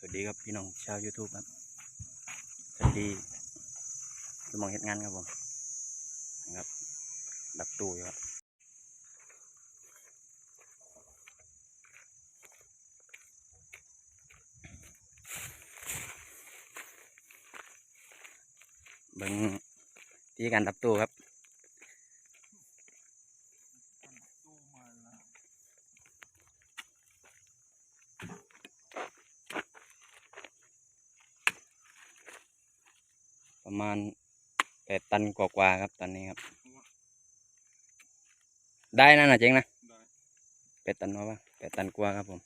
สวัสดีครับพี่น้องชาว YouTube ครับสวัสดีสมองเฮ็ดงานครับผมนะครับ ดับตู้อยู่ครับเบิ่งที่การดับตู้ครับ ประมาณแปดตันกว่าๆครับตอนนี้ครับ ได้นั่นนะเจ๊งนะได้แปดตันว่าปะแปดตันกว่าครับผม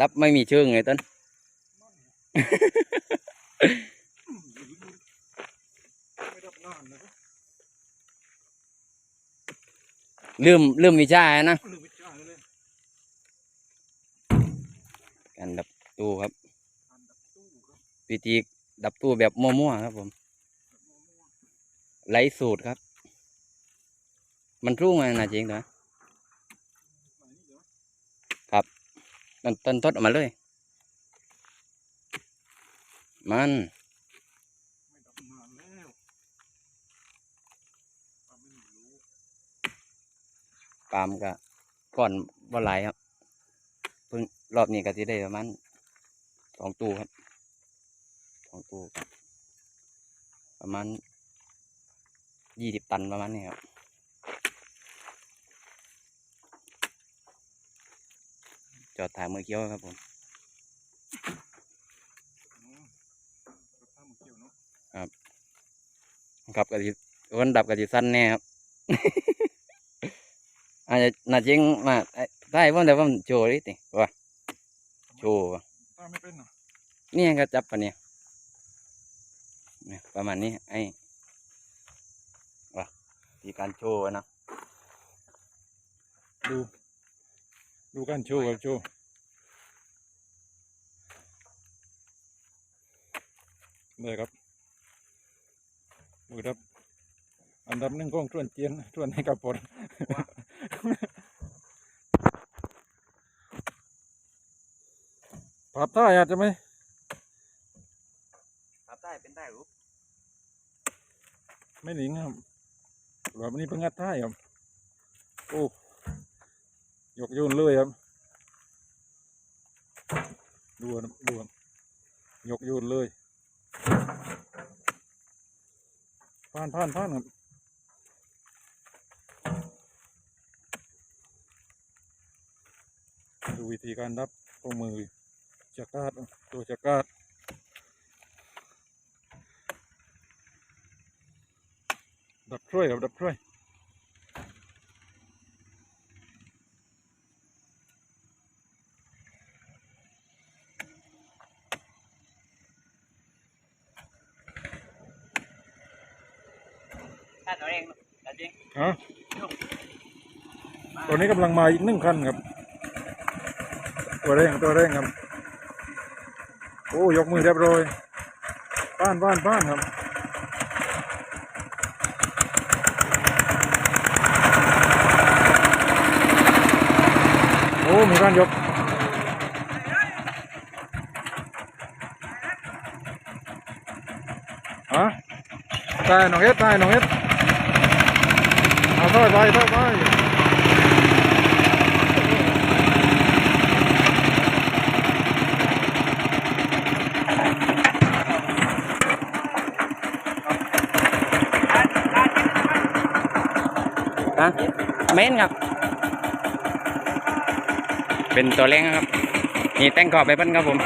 ดับไม่มีเชิงเลยต้นไม่รับงานเลยนะลืมลืมวิชาแล้วนะลืมไปจ่ายเลย การ ดับตู้ครับการดับตู้ครับวิธีดับตู้แบบมั่วๆครับผมแบบมั่วไร้สูตรครับ มันรุ่งไงนะเจ๊งตัวๆไหนนี่เดี๋ยวต้นต้นทดออกมาเลย มันไม่ดับงานแล้วทำไม่รู้ปาล์มก็ก่อนบ่หลายครับเพิ่งรอบนี้ก็ที่ได้ประมาณ สองตู้ครับสองตู้ครับประมาณยี่สิบตันประมาณนี้ครับจอดถ่ายมือเกี้ยวครับผมอืมรถผ้ามือเกี่ยวเนาะครับกะทิคนดับกะทิสั้นแน่ครับอาจจะน่าจริงมาไอ้ได้ว่าแต่ว่ามันโชว์ดิติว่าโชว์ นี่ก็จับปะเนี่ยเนี่ยประมาณนี้ไอ้ว่าที่การโชว์อะนะ ดู ดูการโชว์ครับโชว์ได้ครับมือดับ อันดับหนึ่งของทวนเจียนทวนให้กับปนภาพท่ายอาจจะไม่ครับ ได้เป็นได้รูปไม่หนิงครับแบบนี้เพิ่งงัดท่ายครับ โอ้ยกโยนเลยครับดูดูครับยกโยนเลยผ่านผ่านผ่านครับดูวิธีการรับตัวมือจักราดตัวจักราด ดับช่วยครับดับช่วยท่านเอาเองนะจริงฮะตัวนี้กำลังมาอีกหนึ่งคันครับ ตัวเร่งตัวเร่งครับ โอ้ยกมือเรียบร้อยบ้านบ้านบ้านครับ มีการยกฮะตายน้องเฮ็ดตายน้องเฮ็ดเอาถอยไปถอยไปนะเม้นครับ เป็นตัวเล้งครับ นี่แต่งกอบไปบ้านครับผม